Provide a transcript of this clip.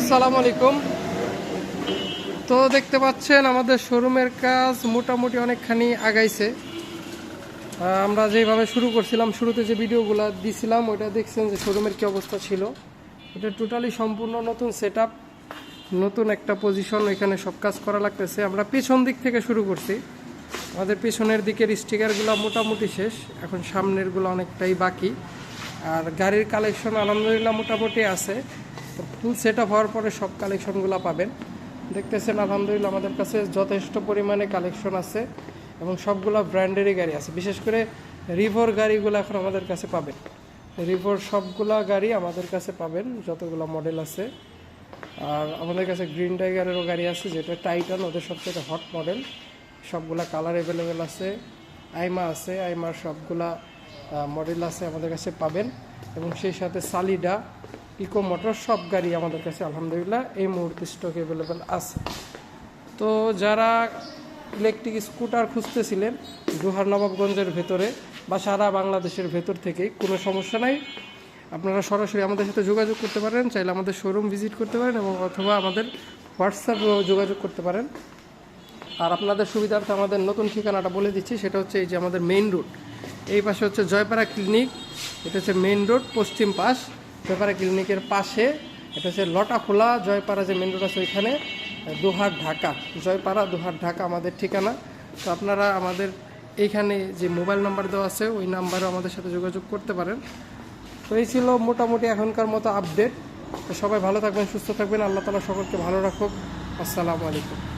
আসসালামু আলাইকুম। তো দেখতে পাচ্ছেন, আমাদের শোরুমের কাজ মোটামুটি অনেকখানি আগাইছে। আমরা যেভাবে শুরু করছিলাম, শুরুতে যে ভিডিওগুলো দিছিলাম, ওইটা দেখছেন যে শোরুমের কি অবস্থা ছিল। এটা টোটালি সম্পূর্ণ নতুন সেট নতুন একটা পজিশন, এখানে সব কাজ করা লাগতেছে। আমরা পেছন দিক থেকে শুরু করছি। আমাদের পেছনের দিকের স্টিকারগুলো মোটামুটি শেষ, এখন সামনেরগুলো অনেকটাই বাকি। আর গাড়ির কালেকশন আলহামদুলিল্লাহ মোটামুটি আছে। তো ফুল সেট আপ হওয়ার পরে সব কালেকশনগুলো পাবেন। দেখতেছেন, আলহামদুলিল্লাহ আমাদের কাছে যথেষ্ট পরিমাণে কালেকশন আছে এবং সবগুলো ব্র্যান্ডেরই গাড়ি আছে। বিশেষ করে রিভোর গাড়িগুলো এখন আমাদের কাছে পাবেন। রিভোর সবগুলা গাড়ি আমাদের কাছে পাবেন, যতগুলো মডেল আছে। আর আমাদের কাছে গ্রিন টাইগারেরও গাড়ি আছে, যেটা টাইটান ওদের সবচেয়ে হট মডেল সবগুলা কালার অ্যাভেলেবেল আছে আইমা আছে আইমার সবগুলা মডেল আছে আমাদের কাছে পাবেন। এবং সেই সাথে সালিডা ইকো মোটর সব গাড়ি আমাদের কাছে, আলহামদুলিল্লাহ, এই মুহূর্তে স্টক অ্যাভেলেবেল আছে। তো যারা ইলেকট্রিক স্কুটার খুঁজতেছিলেন দুহার নবাবগঞ্জের ভেতরে বা সারা বাংলাদেশের ভেতর থেকে কোনো সমস্যা নাই। আপনারা সরাসরি আমাদের সাথে যোগাযোগ করতে পারেন, চাইলে আমাদের শোরুম ভিজিট করতে পারেন এবং অথবা আমাদের হোয়াটসঅ্যাপেও যোগাযোগ করতে পারেন। আর আপনাদের সুবিধার্থে আমাদের নতুন ঠিকানাটা বলে দিচ্ছি, সেটা হচ্ছে এই যে আমাদের মেইন রোড এই পাশে হচ্ছে জয়পাড়া ক্লিনিক এটা হচ্ছে মেইন রোড পশ্চিম পাশ। জয়পাড়া ক্লিনিকের পাশে, এটা হচ্ছে লটাখোলা, জয়পাড়া যে মেন রোড আছে ওইখানে দোহার ঢাকা। জয়পাড়া দোহার ঢাকা আমাদের ঠিকানা। তো আপনারা আমাদের এইখানে যে মোবাইল নাম্বার দেওয়া আছে, ওই নাম্বারে আমাদের সাথে যোগাযোগ করতে পারেন। তো এই ছিল মোটামুটি এখনকার মতো আপডেট তো সবাই ভালো থাকবেন, সুস্থ থাকবেন। আল্লাহ তালা সকলকে ভালো রাখুক। আসসালামু আলাইকুম।